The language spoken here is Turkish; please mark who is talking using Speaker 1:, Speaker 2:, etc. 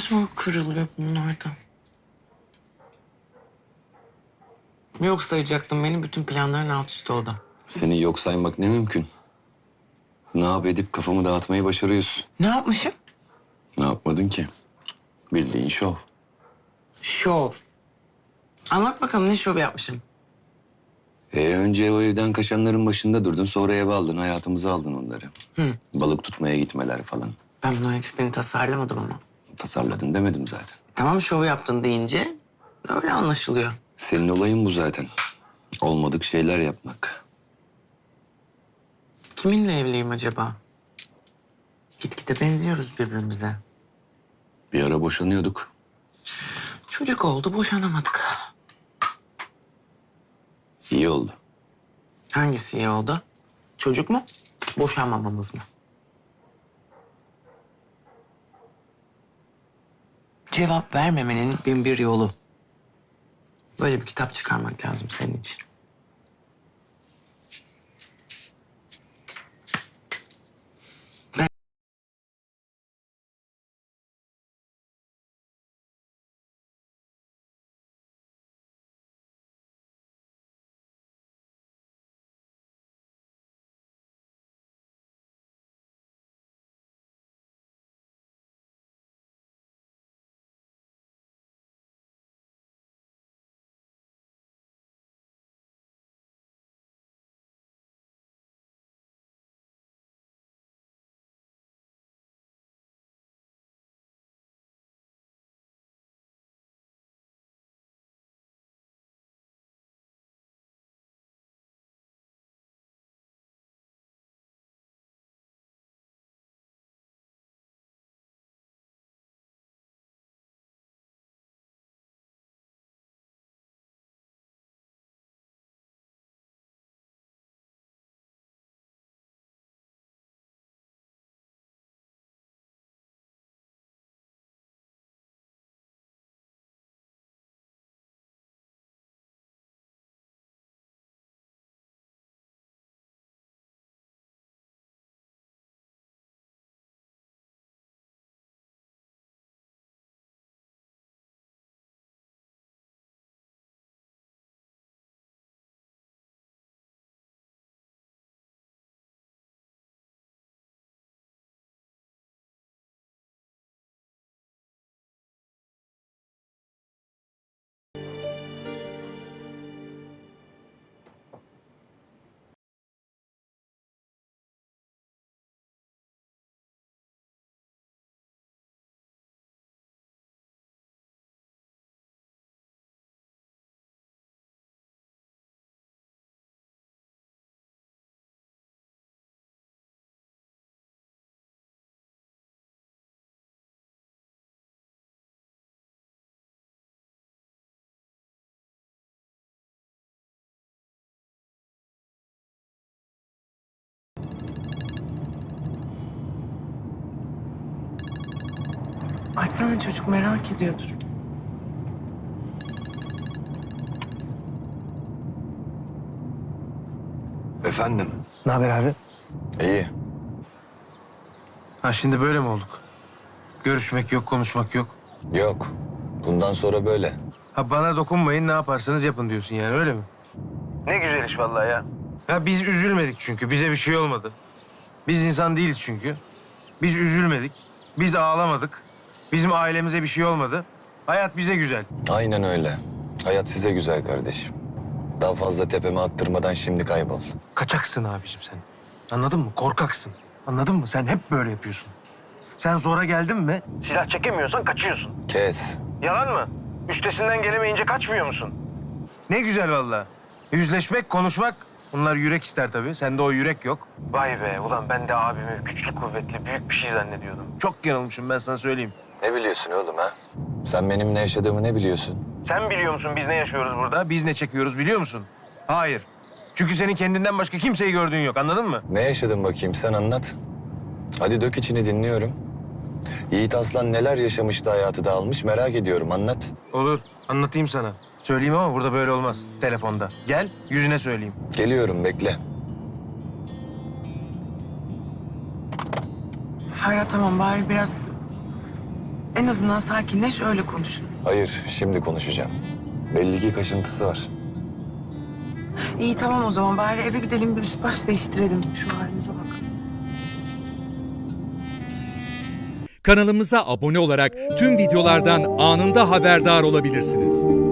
Speaker 1: Zor kırılıyor bunlardan. Yok sayacaktım beni bütün planların alt üst oldu.
Speaker 2: Seni yok saymak ne mümkün. Ne yap edip kafamı dağıtmayı başarıyorsun.
Speaker 1: Ne yapmışım?
Speaker 2: Ne yapmadın ki? Bildiğin şov.
Speaker 1: Şov. Anlat bakalım ne şov yapmışım?
Speaker 2: E önce o evden kaçanların başında durdun sonra eve aldın hayatımıza aldın onları.
Speaker 1: Hı.
Speaker 2: Balık tutmaya gitmeler falan.
Speaker 1: Ben bunların hiçbirini tasarlamadım ama.
Speaker 2: Tasarladın demedim zaten.
Speaker 1: Tamam şov yaptın deyince öyle anlaşılıyor.
Speaker 2: Senin olayın bu zaten. Olmadık şeyler yapmak.
Speaker 1: Kiminle evliyim acaba? Gitgide benziyoruz birbirimize.
Speaker 2: Bir ara boşanıyorduk.
Speaker 1: Çocuk oldu boşanamadık.
Speaker 2: İyi oldu.
Speaker 1: Hangisi iyi oldu? Çocuk mu? Boşanmamamız mı? Cevap vermemenin bin bir yolu. Böyle bir kitap çıkarmak lazım senin için. Açsana çocuk merak ediyordur.
Speaker 2: Efendim?
Speaker 3: Ne haber abi?
Speaker 2: İyi.
Speaker 3: Ha şimdi böyle mi olduk? Görüşmek yok, konuşmak yok.
Speaker 2: Yok. Bundan sonra böyle.
Speaker 3: Ha bana dokunmayın, ne yaparsanız yapın diyorsun yani öyle mi? Ne güzel iş vallahi ya. Ya biz üzülmedik çünkü, bize bir şey olmadı. Biz insan değiliz çünkü. Biz üzülmedik, biz ağlamadık. Bizim ailemize bir şey olmadı. Hayat bize güzel.
Speaker 2: Aynen öyle. Hayat size güzel kardeşim. Daha fazla tepeme attırmadan şimdi kaybol.
Speaker 3: Kaçaksın abicim sen. Anladın mı? Korkaksın. Anladın mı? Sen hep böyle yapıyorsun. Sen zora geldin mi? Silah çekemiyorsan kaçıyorsun.
Speaker 2: Kes.
Speaker 3: Yalan mı? Üstesinden gelemeyince kaçmıyor musun? Ne güzel vallahi. Yüzleşmek, konuşmak. Bunlar yürek ister tabii. Sende o yürek yok. Vay be ulan ben de abimi güçlü kuvvetli büyük bir şey zannediyordum. Çok yanılmışım ben sana söyleyeyim.
Speaker 2: Ne biliyorsun oğlum ha? Sen benim ne yaşadığımı ne biliyorsun?
Speaker 3: Sen biliyor musun biz ne yaşıyoruz burada? Biz ne çekiyoruz biliyor musun? Hayır. Çünkü senin kendinden başka kimseyi gördüğün yok anladın mı?
Speaker 2: Ne yaşadın bakayım sen anlat. Hadi dök içini dinliyorum. Yiğit Aslan neler yaşamıştı hayatı dağılmış merak ediyorum anlat.
Speaker 3: Olur anlatayım sana. Söyleyeyim ama burada böyle olmaz telefonda. Gel yüzüne söyleyeyim.
Speaker 2: Geliyorum bekle.
Speaker 1: Ferhat tamam bari biraz En azından sakinleş öyle konuşun.
Speaker 2: Hayır, şimdi konuşacağım. Belli ki kaşıntısı var.
Speaker 1: İyi tamam o zaman bari eve gidelim bir üst baş değiştirelim. Şu halimize bak.
Speaker 4: Kanalımıza abone olarak tüm videolardan anında haberdar olabilirsiniz.